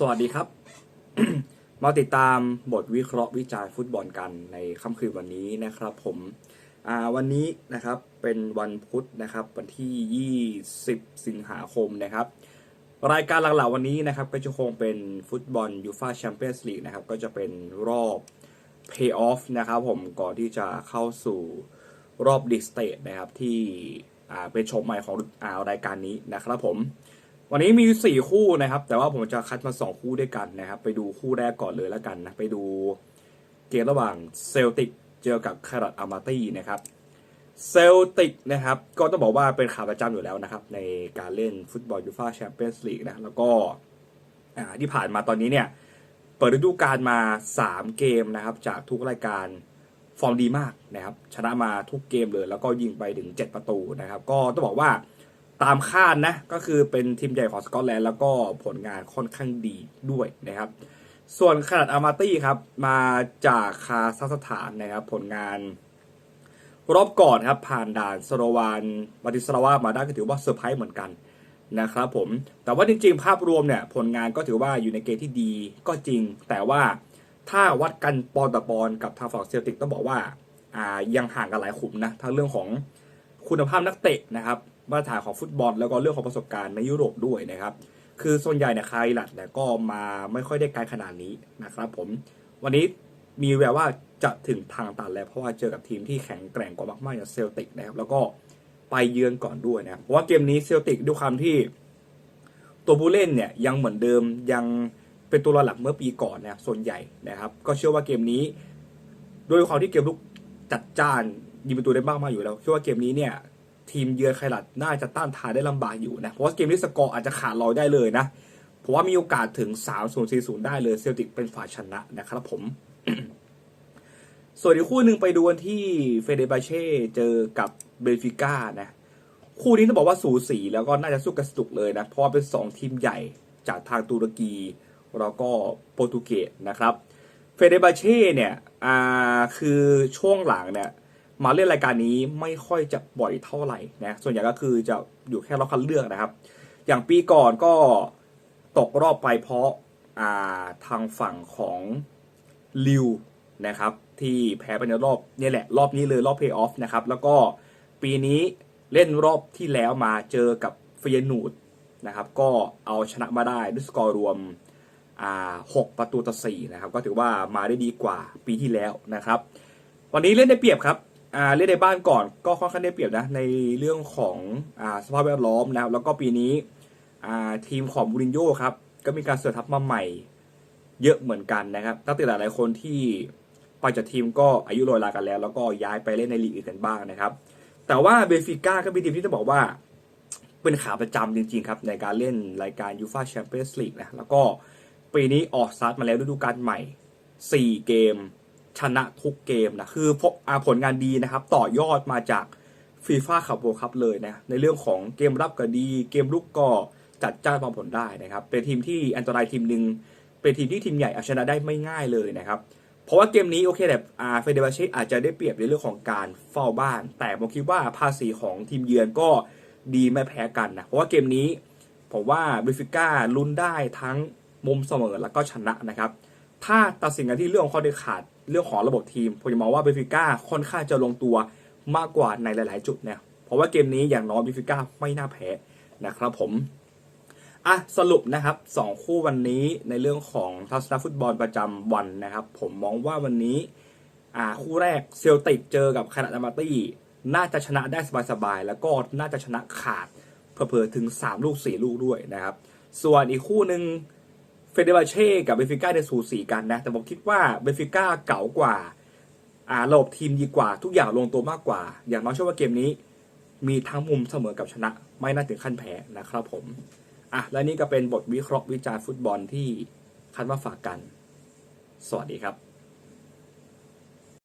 สวัสดีครับ มาติดตามบทวิเคราะห์วิจารณ์ฟุตบอลกันในค่ำคืนวันนี้นะครับ ผมวันนี้นะครับเป็นวันพุธนะครับ วันที่ 20 สิงหาคมนะครับ รายการหลักๆวันนี้นะครับ ก็จะคงเป็นฟุตบอลยูฟาแชมเปี้ยนส์ลีกนะครับ ก็จะเป็นรอบเพย์ออฟนะครับ ผมก่อนที่จะเข้าสู่รอบดิสเตทนะครับที่เป็นชมใหม่ของอารายการนี้นะครับผม วันนี้มี 4 คู่นะครับ แต่ว่าผมจะคัดมา 2 คู่ด้วยกันนะครับ ไปดูคู่แรกก่อนเลยแล้วกันนะ ไปดูเกมระหว่างเซลติกเจอกับคารัตอามาตี้นะครับ เซลติกนะครับ ก็ต้องบอกว่าเป็นขาประจำอยู่แล้วนะครับ ในการเล่นฟุตบอลยูฟ่าแชมเปี้ยนส์ลีกนะ แล้วก็อ่าที่ผ่านมาตอนนี้เนี่ย เปิดฤดูกาลมา 3 เกมนะครับ จากทุกรายการฟอร์มดีมากนะครับ ชนะมาทุกเกมเลย แล้วก็ยิงไปถึง 7 ประตูนะครับ ก็ต้องบอกว่า ตามคาดนะ ก็คือเป็นทีมใหญ่ของสกอตแลนด์แล้วก็ผลงานค่อนข้างดีด้วยนะครับ ส่วนขนาดอามาตี้ครับมาจากคาซัคสถานนะครับ ผลงาน รอบก่อนครับ ผ่านด่านสโลวานมาติสลาวามาได้ก็ถือว่าเซอร์ไพรส์เหมือนกันนะครับผม แต่ว่าจริงๆ ภาพรวมเนี่ยผลงานก็ถือว่าอยู่ในเกณฑ์ที่ดีก็จริง แต่ว่าถ้าวัดกันปอนต่อปอนกับทางฝั่งเซลติกต้องบอกว่าอ่ายังห่างกันหลายขุมนะทั้งเรื่องของ คุณภาพนักเตะนะครับมาตรฐานของฟุตบอล แล้วก็เรื่องของประสบการณ์ในยุโรปด้วยนะครับ คือส่วนใหญ่เนี่ยคายหลัดเนี่ยก็มาไม่ค่อยได้ไกลขนาดนี้นะครับผมวันนี้มีแววว่าจะถึงทางตันแล้วเพราะว่าเจอกับทีมที่แข็งแกร่งกว่ามากๆอย่างเซลติกนะครับแล้วก็ไปเยือนก่อนด้วยนะเพราะว่าเกมนี้เซลติกด้วยความที่ตัวผู้เล่นเนี่ยยังเหมือนเดิมยังเป็นตัวหลักเมื่อปีก่อนนะส่วนใหญ่นะครับ ก็เชื่อว่าเกมนี้ ด้วยความที่เกมลุกจัดจ้าน ยิงประตูได้มากมาอยู่แล้วเชื่อว่าเกมนี้เนี่ยทีมเยือนไคลัดน่าจะต้านทานได้ลำบากอยู่นะ เพราะเกมนี้สกอร์อาจจะขาดลอยได้เลยนะ เพราะว่ามีโอกาสถึง 3 0 4 0 ได้เลยเซลติกเป็นฝ่ายชนะนะครับผม ส่วนอีกคู่หนึ่งไปดูกันที่เฟเดบาเช่เจอกับเบนฟิก้านะ คู่นี้ต้องบอกว่าสูสีแล้วก็น่าจะสู้กันสนุกเลยนะ เพราะว่าเป็น 2 ทีมใหญ่จากทางตุรกีแล้วก็โปรตุเกสนะครับ เฟเดบาเช่เนี่ยคือช่วงหลังเนี่ย มาเล่นรายการนี้ไม่ค่อยจะบ่อยเท่าไหร่นะส่วนใหญ่ก็คือจะอยู่แค่รอบคัดเลือกนะครับ อย่างปีก่อนก็ตกรอบไปเพราะาทางฝั่งของลิวนะครับ ที่แพ้ไปในรอบนี่แหละ รอบนี้เลยรอบเพย์ออฟนะครับ แล้วก็ปีนี้เล่นรอบที่แล้วมาเจอกับเฟียนูดนะครับ ก็เอาชนะมาได้ด้วยสกอร์รวมหกประตูต่อสี่นะครับ ก็ถือว่ามาได้ดีกว่าปีที่แล้วนะครับ วันนี้เล่นได้เปรียบครับ อ่าเล่นในบ้านก่อนก็ค่อนข้างได้เปรียบนะในเรื่องของอ่าสภาพแวดล้อมนะครับแล้วก็ปีนี้อ่าทีมของบูรินโญ่ครับก็มีการเสริมทัพมาใหม่เยอะเหมือนกันนะครับตั้งแต่หลายๆคนที่ไปจากทีมก็อายุโรยลากันแล้ว แล้วก็ย้ายไปเล่นในลีกอื่นกันบ้างนะครับ แต่ว่าเบฟิก้าก็เป็นทีมที่ต้องบอกว่าเป็นขาประจำจริง ๆ ครับ ในการเล่นรายการยูฟาแชมเปี้ยนส์ลีกนะแล้วก็ปีนี้ออกสตาร์ทมาแล้วฤดูกาลใหม่ 4 เกม ชนะทุกเกมนะคือพอาผลงานดีนะครับ ต่อยอดมาจากฟีฟ่าขับโวคัพเลยนะในเรื่องของเกมรับก็ดี เกมลุกก็จัดจ้านวางผลได้นะครับ เป็นทีมที่อันตรายทีมหนึ่งเป็นทีมที่ทีมใหญ่เอาชนะได้ไม่ง่ายเลยนะครับ เพราะว่าเกมนี้โอเคแบบอาเฟเดบาเชอาจจะได้เปรียบในเรื่องของการเฝ้าบ้าน แต่ผมคิดว่าภาษีของทีมเยือนก็ดีไม่แพ้กันนะเพราะว่าเกมนี้ผมว่าเบฟิก้าลุ้นได้ทั้งมุมเสมอแล้วก็ชนะนะครับ ถ้าตัดสินกันที่เรื่องของข้อเด็ดขาด เรื่องของระบบทีมผมจะมองว่าเบฟิก้าค่อนข้างจะลงตัวมากกว่าในหลาย ๆ จุดเนี่ยเพราะว่าเกมนี้อย่างน้อยเบฟิก้าไม่น่าแพ้นะครับผมอะสรุปนะครับ2คู่วันนี้ในเรื่องของทัศนฟุตบอลประจำวันนะครับ ผมมองว่าวันนี้อ่าคู่แรกเซลติกเจอกับคานาดามาตี้น่าจะชนะได้สบายๆแล้วก็น่าจะชนะขาดเผลอๆถึง 3 ลูก 4 ลูกด้วยนะครับ ส่วนอีกคู่หนึ่ง เฟเดบาเช่กับเบฟิก้าเนี่ยสูสีกันนะ แต่ผมคิดว่าเบฟิก้าเก๋ากว่า อ่าระบบทีมดีกว่า ทุกอย่างลงตัวมากกว่า อย่างน้อยเชื่อว่าเกมนี้ มีทั้งมุมเสมอกับชนะ ไม่น่าถึงขั้นแพ้นะครับผม อะ และนี่ก็เป็นบทวิเคราะห์วิจารณ์ฟุตบอลที่คัดมาฝากกัน สวัสดีครับ